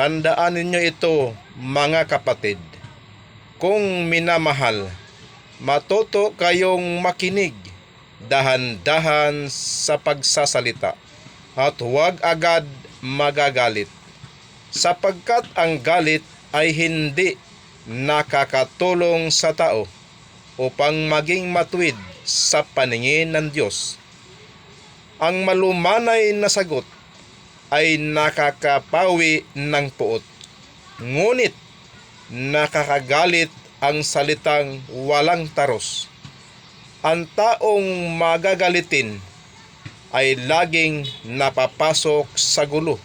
Tandaan ninyo ito, mga kapatid. Kung minamahal, matuto kayong makinig, dahan-dahan sa pagsasalita, at huwag agad magagalit. Sapagkat ang galit ay hindi nakakatulong sa tao upang maging matuwid sa paningin ng Diyos. Ang malumanay na sagot ay nakakapawi ng puot. Ngunit nakakagalit ang salitang walang taros. Ang taong magagalitin ay laging napapasok sa gulo.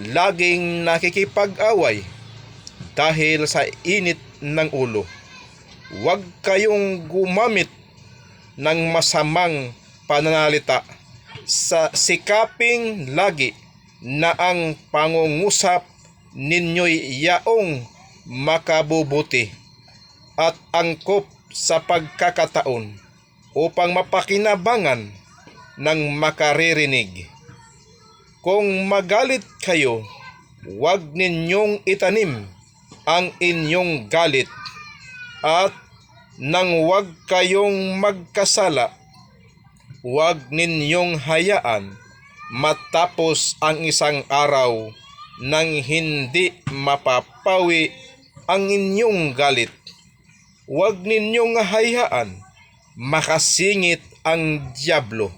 Laging nakikipag-away dahil sa init ng ulo. Huwag kayong gumamit ng masamang pananalita sa sikaping lagi na ang pangungusap ninyo'y yaong makabubuti at angkop sa pagkakataon upang mapakinabangan ng makaririnig. Kung magalit kayo, huwag ninyong itanim ang inyong galit at nang huwag kayong magkasala, huwag ninyong hayaan matapos ang isang araw nang hindi mapapawi ang inyong galit. Huwag ninyong hayaan makasingit ang Diablo